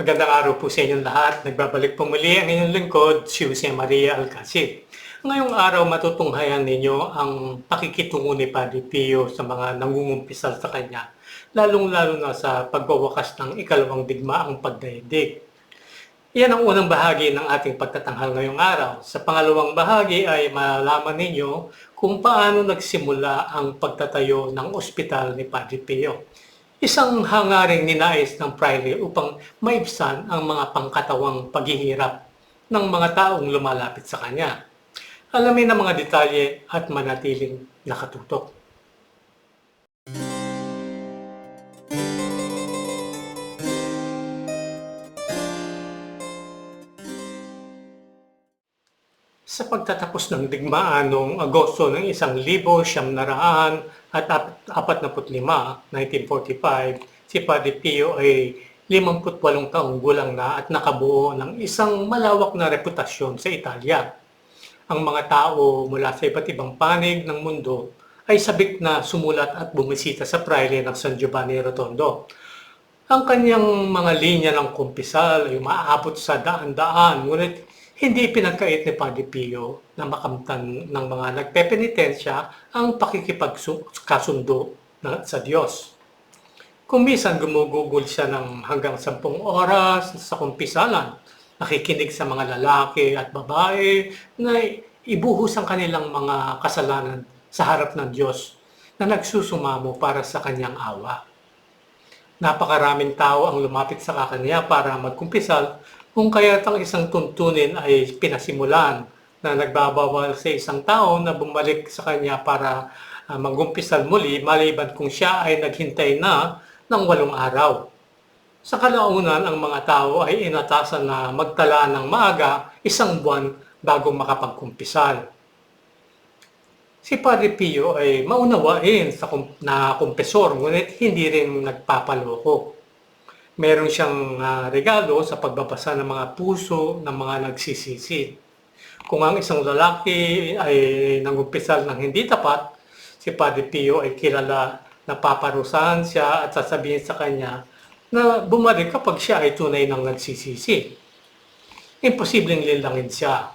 Magandang araw po sa inyong lahat. Nagbabalik po muli ang inyong lingkod, si Jose Maria Alcacid. Ngayong araw matutunghayan ninyo ang pakikitungo ni Padre Pio sa mga nangungumpisal sa kanya, lalong-lalo na sa pagwawakas ng ikalawang digmaang pagdaigdig. Yan ang unang bahagi ng ating pagtatanghal ngayong araw. Sa pangalawang bahagi ay malalaman ninyo kung paano nagsimula ang pagtatayo ng ospital ni Padre Pio. Isang hangaring ninais ng Friday upang maibsan ang mga pangkatawang paghihirap ng mga taong lumalapit sa kanya. Alamin ang mga detalye at manatiling nakatutok. Sa pagtatapos ng digmaan noong Agosto ng 1945, at 1945, si Padre Pio ay 58 taong gulang na at nakabuo ng isang malawak na reputasyon sa Italia. Ang mga tao mula sa iba't ibang panig ng mundo ay sabik na sumulat at bumisita sa praile ng San Giovanni Rotondo. Ang kanyang mga linya ng kumpisal ay maaabot sa daan-daan, ngunit hindi pinagkait ni Padre Pio na makamtan ng mga nagpepenitensya ang pakikipagkasundo sa Diyos. Kung minsan gumugugol siya ng hanggang 10 oras sa kumpisalan, nakikinig sa mga lalaki at babae na ibuhos ang kanilang mga kasalanan sa harap ng Diyos na nagsusumamo para sa kanyang awa. Napakaraming tao ang lumapit sa kanya para magkumpisal kung kaya't ang isang tuntunin ay pinasimulan na nagbabawal sa isang tao na bumalik sa kanya para uh, magumpisal muli maliban kung siya ay naghintay na ng walong araw. Sa kalaunan, ang mga tao ay inatasan na magtala ng maaga isang buwan bago makapagkumpisal. Si Padre Pio ay maunawain sa na kumpesor, ngunit hindi rin nagpapaloko meron siyang uh, regalo sa pagbabasa ng mga puso ng mga nagsisisi. Kung ang isang lalaki ay nangumpisal ng hindi tapat, si Padre Pio ay kilala na paparusahan siya at sasabihin sa kanya na bumalik kapag siya ay tunay ng nagsisisi. Imposibleng lilangin siya.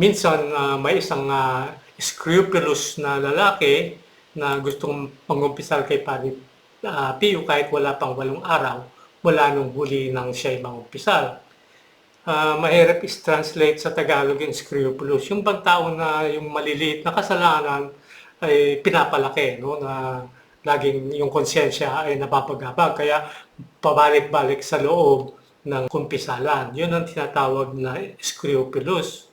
Minsan uh, may isang uh, scrupulous na lalaki na gustong pangumpisal kay Padre uh, Pio kahit wala pang walong araw mula nung huli ng siya'y mangumpisal. Uh, mahirap is-translate sa Tagalog yung scrupulous. Yung bang tao na yung maliliit na kasalanan ay pinapalaki, no? na laging yung konsensya ay napapagabag. Kaya pabalik-balik sa loob ng kumpisalan. Yun ang tinatawag na scrupulous.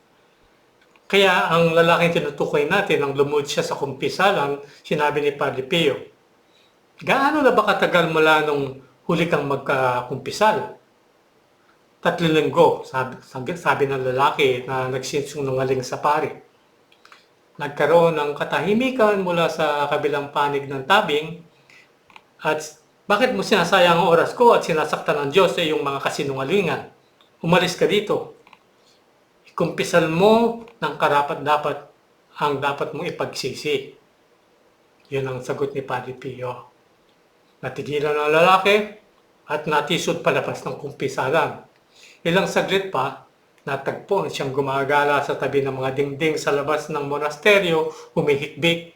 Kaya ang lalaking tinutukoy natin, ang lumod siya sa kumpisalan, sinabi ni Padre Pio, gaano na ba katagal mula nung huli kang magkakumpisal. Tatlong linggo, sabi, sabi ng lalaki na nagsinungaling sa pari. Nagkaroon ng katahimikan mula sa kabilang panig ng tabing at bakit mo sinasayang ang oras ko at sinasaktan ng Diyos sa iyong mga kasinungalingan? Umalis ka dito. Kumpisal mo ng karapat dapat ang dapat mong ipagsisi. Yun ang sagot ni Padre Pio. Natigilan ang lalaki at natisod palabas ng kumpisalan. Ilang saglit pa, natagpo siyang gumagala sa tabi ng mga dingding sa labas ng monasteryo, humihikbik.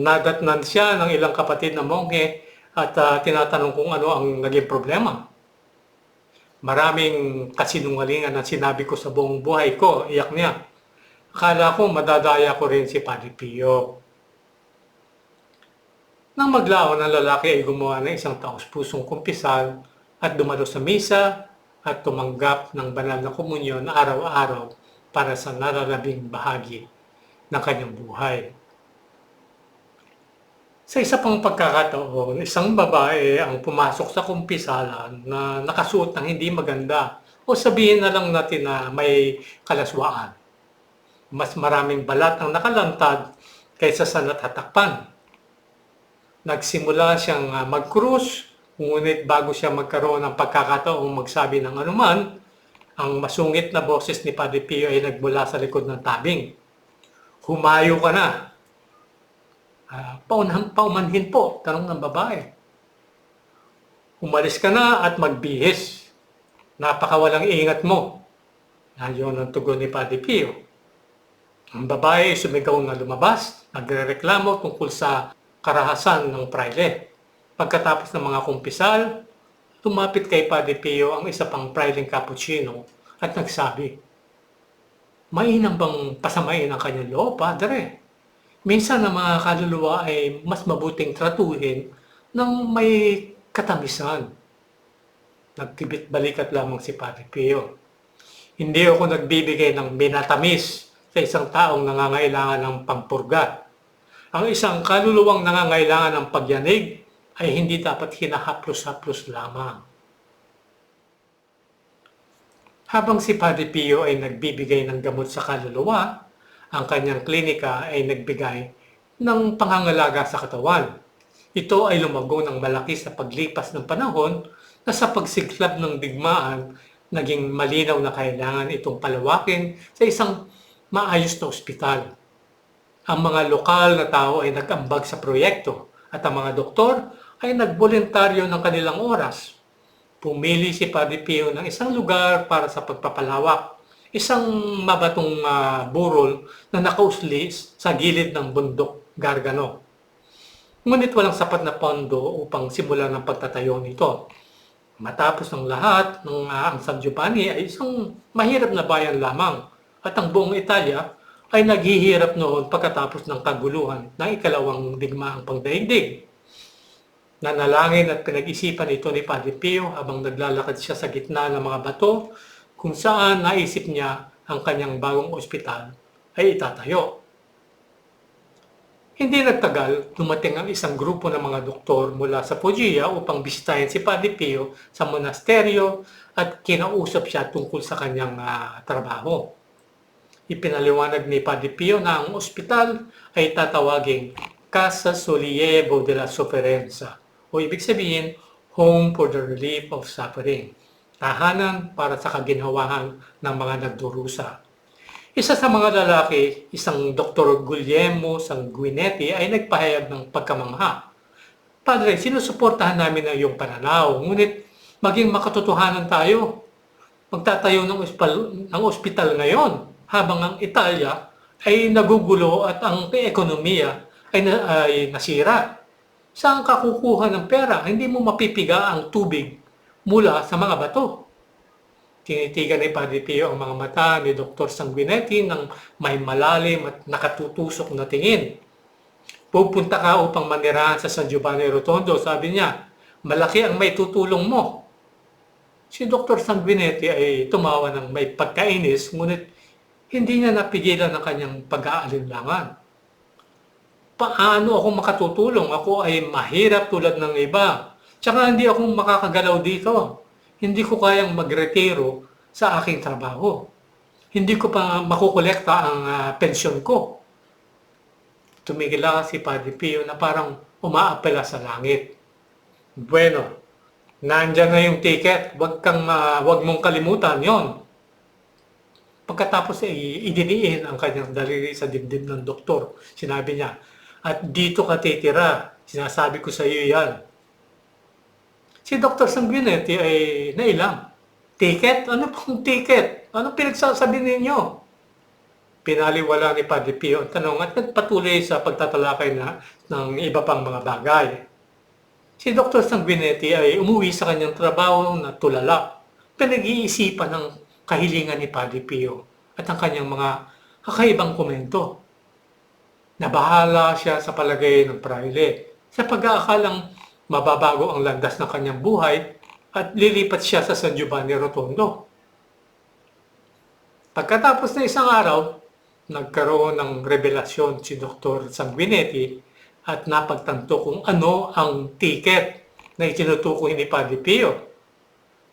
Nadatnan siya ng ilang kapatid na monghe at uh, tinatanong kung ano ang naging problema. Maraming kasinungalingan ang sinabi ko sa buong buhay ko, iyak niya. Akala ko madadaya ko rin si Padre Pio. Nang maglaon ang lalaki ay gumawa ng isang taos pusong kumpisal at dumalo sa misa at tumanggap ng banal na komunyon araw-araw para sa nararabing bahagi ng kanyang buhay. Sa isa pang pagkakataon, isang babae ang pumasok sa kumpisalan na nakasuot ng hindi maganda o sabihin na lang natin na may kalaswaan. Mas maraming balat ang nakalantad kaysa sa natatakpan nagsimula siyang uh, mag-cruise, ngunit bago siya magkaroon ng pagkakataong magsabi ng anuman, ang masungit na boses ni Padre Pio ay nagmula sa likod ng tabing. Humayo ka na. Uh, paunahan, paumanhin po, tanong ng babae. Umalis ka na at magbihis. napakawalang ingat mo. Yan ang tugon ni Padre Pio. Ang babae sumigaw na lumabas, nagrereklamo tungkol sa karahasan ng praile. Pagkatapos ng mga kumpisal, lumapit kay Padre Pio ang isa pang praileng cappuccino at nagsabi, Mainam bang pasamain ang kanyang loob, Padre? Minsan ang mga kaluluwa ay mas mabuting tratuhin ng may katamisan. Nagtibit balikat lamang si Padre Pio. Hindi ako nagbibigay ng minatamis sa isang taong nangangailangan ng pampurga. Ang isang kaluluwang nangangailangan ng pagyanig ay hindi dapat hinahaplos-haplos lamang. Habang si Padre Pio ay nagbibigay ng gamot sa kaluluwa, ang kanyang klinika ay nagbigay ng pangangalaga sa katawan. Ito ay lumago ng malaki sa paglipas ng panahon na sa pagsiklab ng digmaan, naging malinaw na kailangan itong palawakin sa isang maayos na ospital. Ang mga lokal na tao ay nag-ambag sa proyekto at ang mga doktor ay nagboluntaryo ng kanilang oras pumili si Padre Pio ng isang lugar para sa pagpapalawak. Isang mabatong uh, burol na nakausli sa gilid ng bundok Gargano. Ngunit walang sapat na pondo upang simulan ang pagtatayo nito. Matapos ng lahat, ng, uh, ang San Giovanni ay isang mahirap na bayan lamang at ang buong Italia ay naghihirap noon pagkatapos ng kaguluhan ng ikalawang digmaang pangdaigdig. Nanalangin at pinag-isipan ito ni Padre Pio habang naglalakad siya sa gitna ng mga bato kung saan naisip niya ang kanyang bagong ospital ay itatayo. Hindi nagtagal, dumating ang isang grupo ng mga doktor mula sa Puglia upang bisitahin si Padre Pio sa monasteryo at kinausap siya tungkol sa kanyang uh, trabaho. Ipinaliwanag ni Padre Pio na ang ospital ay tatawaging Casa Solievo de la Sofferenza o ibig sabihin, home for the relief of suffering. Tahanan para sa kaginhawahan ng mga nagdurusa. Isa sa mga lalaki, isang Dr. Guglielmo Sanguinetti ay nagpahayag ng pagkamangha. Padre, sinusuportahan namin ang iyong pananaw, ngunit maging makatotohanan tayo. Magtatayo ng ospital, ng ospital ngayon habang ang Italia ay nagugulo at ang ekonomiya ay, na, ay nasira. Saan ka kukuha ng pera? Hindi mo mapipiga ang tubig mula sa mga bato. Tinitigan ni Padre Pio ang mga mata ni Dr. Sanguinetti ng may malalim at nakatutusok na tingin. Pupunta ka upang manirahan sa San Giovanni Rotondo, sabi niya. Malaki ang may tutulong mo. Si Dr. Sanguinetti ay tumawa ng may pagkainis, ngunit hindi niya napigilan ang kanyang pag-aalinlangan paano ako makatutulong? Ako ay mahirap tulad ng iba. Tsaka hindi ako makakagalaw dito. Hindi ko kayang magretiro sa aking trabaho. Hindi ko pa makukolekta ang uh, pensyon ko. Tumigil si Padre Pio na parang umaapela sa langit. Bueno, nandyan na yung ticket. Huwag kang, uh, huwag mong kalimutan yon. Pagkatapos eh, idiniin ang kanyang daliri sa dibdib ng doktor. Sinabi niya, at dito ka titira. Sinasabi ko sa iyo yan. Si Dr. Sanguinetti ay nailang. Ticket? Ano pong ticket? Ano pinagsasabi ninyo? Pinaliwala ni Padre Pio ang tanong at nagpatuloy sa pagtatalakay na ng iba pang mga bagay. Si Dr. Sanguinetti ay umuwi sa kanyang trabaho na tulala. Pinag-iisipan ng kahilingan ni Padre Pio at ang kanyang mga kakaibang komento. Nabahala siya sa palagay ng praile sa pag-aakalang mababago ang landas ng kanyang buhay at lilipat siya sa San Giovanni Rotondo. Pagkatapos na isang araw, nagkaroon ng revelasyon si Dr. Sanguinetti at napagtanto kung ano ang ticket na itinutukoy ni Padre Pio.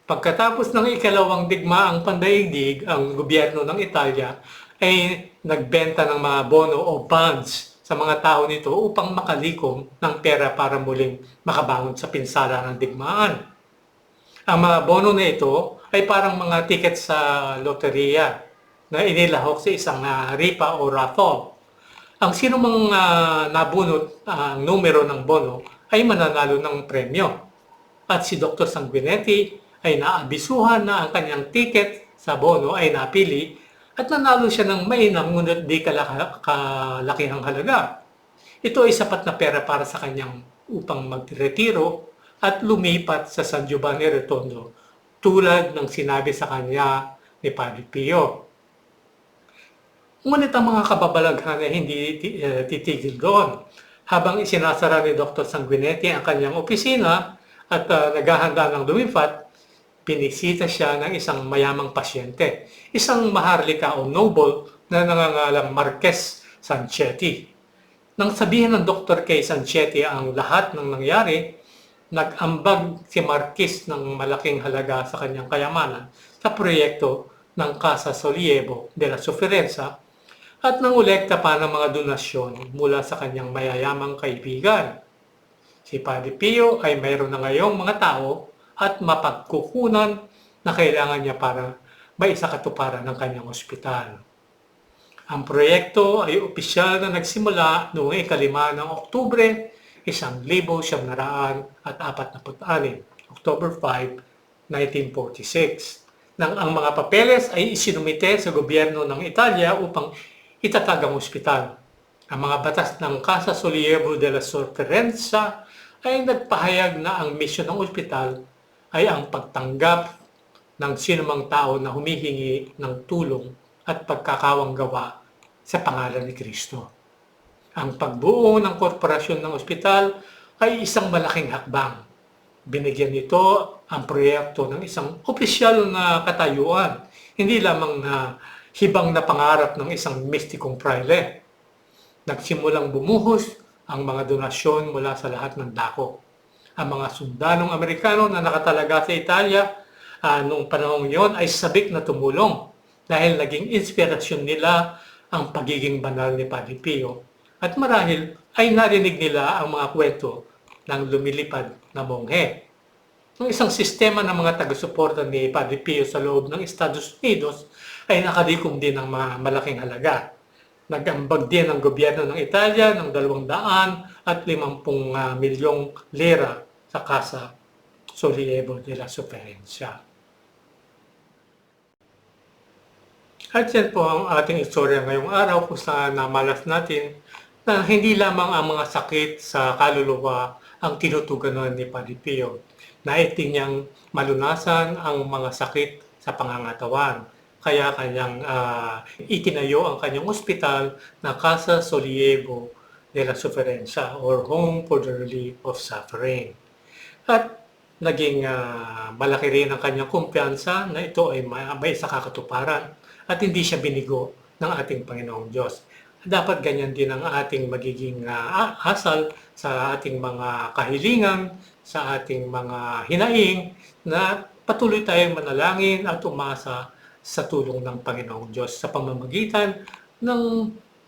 Pagkatapos ng ikalawang digmaang pandaigdig, ang gobyerno ng Italia ay nagbenta ng mga bono o bonds sa mga tao nito upang makalikom ng pera para muling makabangon sa pinsala ng digmaan. Ang mga bono na ito ay parang mga ticket sa loteriya na inilahok sa isang uh, ripa o raffle. Ang sino mang uh, nabunot ang uh, numero ng bono ay mananalo ng premyo. At si Dr. Sanguinetti ay naabisuhan na ang kanyang ticket sa bono ay napili at nanalo siya ng mainam ngunit di kalakihang halaga. Ito ay sapat na pera para sa kanyang upang magretiro at lumipat sa San Giovanni Rotondo tulad ng sinabi sa kanya ni Padre Pio. Ngunit ang mga kababalaghan ay hindi eh, titigil doon. Habang isinasara ni Dr. Sanguinetti ang kanyang opisina at ah, naghahanda ng lumipat, pinisita siya ng isang mayamang pasyente, isang maharlika o noble na nangangalang Marquez Sanchetti. Nang sabihin ng doktor kay Sanchetti ang lahat ng nangyari, nag-ambag si Marquez ng malaking halaga sa kanyang kayamanan sa proyekto ng Casa Solievo de la Sofferenza at nangolekta pa ng mga donasyon mula sa kanyang mayayamang kaibigan. Si Padre Pio ay mayroon na ngayong mga tao at mapagkukunan na kailangan niya para maisakatuparan ng kanyang ospital. Ang proyekto ay opisyal na nagsimula noong ikalima ng Oktubre, isang libo siyam naraan at apat na put-anim, October 5, 1946, nang ang mga papeles ay isinumite sa gobyerno ng Italia upang itatag ang ospital. Ang mga batas ng Casa Solievo de la Sofferenza ay nagpahayag na ang misyon ng ospital ay ang pagtanggap ng sinumang tao na humihingi ng tulong at pagkakawang gawa sa pangalan ni Kristo. Ang pagbuo ng korporasyon ng ospital ay isang malaking hakbang. Binigyan nito ang proyekto ng isang opisyal na katayuan, hindi lamang na hibang na pangarap ng isang mistikong praile. Nagsimulang bumuhos ang mga donasyon mula sa lahat ng dako. Ang mga sundanong Amerikano na nakatalaga sa Italia ah, noong panahong yon ay sabik na tumulong dahil naging inspirasyon nila ang pagiging banal ni Padre Pio. At marahil ay narinig nila ang mga kwento ng lumilipad na monghe. Ang isang sistema ng mga taga-suporta ni Padre Pio sa loob ng Estados Unidos ay nakalikom din ng mga malaking halaga. Nag-ambag din ang gobyerno ng Italia ng 200 at 50 ah, milyong lira sa Casa Solievo de la Sofferenza. At yan po ang ating istorya ngayong araw kung saan namalas natin na hindi lamang ang mga sakit sa kaluluwa ang tinutuganan ni Padre Pio. Naiting niyang malunasan ang mga sakit sa pangangatawan. Kaya kanyang ah, itinayo ang kanyang ospital na Casa Solievo de la Sofferenza or Home for the Relief of Suffering. At naging ah, malaki rin ang kanyang kumpiyansa na ito ay may, may sa kakatuparan at hindi siya binigo ng ating Panginoong Diyos. Dapat ganyan din ang ating magiging ah, asal sa ating mga kahilingan, sa ating mga hinaing na patuloy tayong manalangin at umasa sa tulong ng Panginoong Diyos sa pamamagitan ng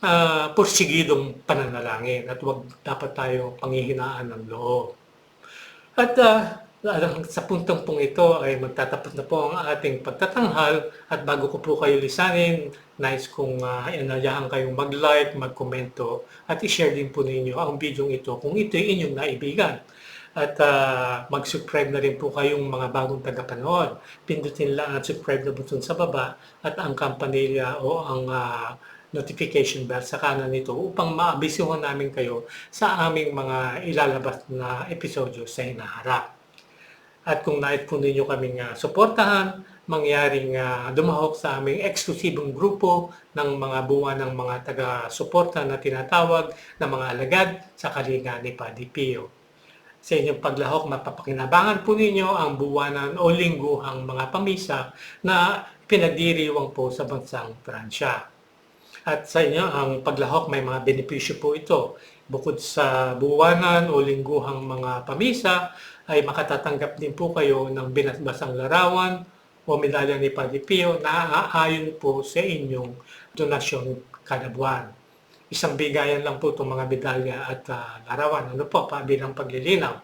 ah, porsigidong pananalangin at huwag dapat tayo panghihinaan ng loob. At ah, sa puntong pong ito ay magtatapos na po ang ating pagtatanghal at bago ko po kayo lisanin, nice kung uh, inayahan kayong mag-like, mag-komento at i-share din po ninyo ang video ito kung ito ay inyong naibigan. At ah, mag-subscribe na rin po kayong mga bagong tagapanood. Pindutin lang ang subscribe na button sa baba at ang kampanilya o ang ah, notification bell sa kanan nito upang maabisuhan namin kayo sa aming mga ilalabas na episodyo sa hinaharap. At kung nais po ninyo kaming uh, suportahan, mangyaring uh, dumahok sa aming eksklusibong grupo ng mga buwan ng mga taga-suporta na tinatawag na mga alagad sa kalinga ni Padre Pio. Sa inyong paglahok, mapapakinabangan po ninyo ang buwanan o lingguhang mga pamisa na pinagdiriwang po sa bansang Pransya. At sa inyo, ang paglahok may mga benepisyo po ito. Bukod sa buwanan o lingguhang mga pamisa, ay makatatanggap din po kayo ng binasbasang larawan o medalya ni Padre Pio na aayon po sa inyong donasyon kada buwan. Isang bigayan lang po itong mga medalya at uh, larawan. Ano po, bilang paglilinaw.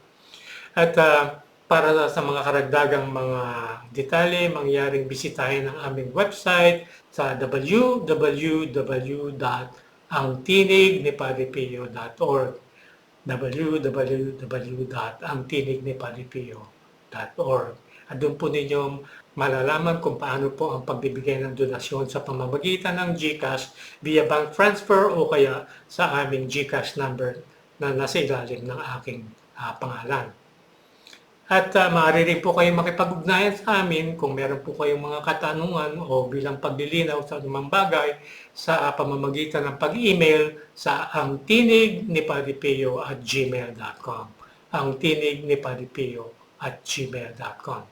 At uh, para sa mga karagdagang mga detalye, mangyaring bisitahin ang aming website sa www.angtinignipadrepio.org www.angtinignipadrepio.org at doon po ninyo malalaman kung paano po ang pagbibigay ng donasyon sa pamamagitan ng GCash via bank transfer o kaya sa aming GCash number na nasa ilalim ng aking ah, pangalan. At uh, maaari rin po kayong makipag-ugnayan sa amin kung meron po kayong mga katanungan o bilang paglilinaw sa anumang bagay sa pamamagitan ng pag-email sa ang tinig ni Padipeo at gmail.com ang tinig ni Padipeo at gmail.com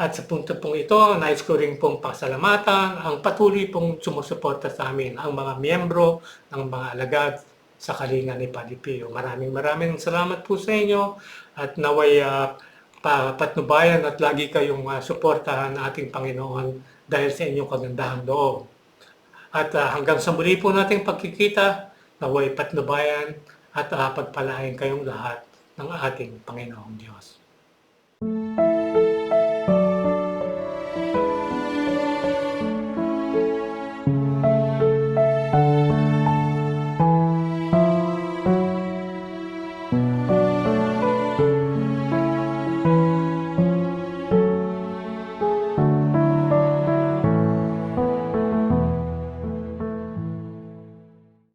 At sa punto pong ito, nais ko rin pong pasalamatan ang patuloy pong sumusuporta sa amin, ang mga miyembro ng mga alagad sa kalinga ni Padipeo. Maraming maraming salamat po sa inyo at naway ah, pa, patnubayan at lagi kayong uh, suportahan ng ating Panginoon dahil sa inyong kagandahang loob. At ah, hanggang sa muli po nating pagkikita, naway patnubayan at uh, pagpalain kayong lahat ng ating Panginoong Diyos.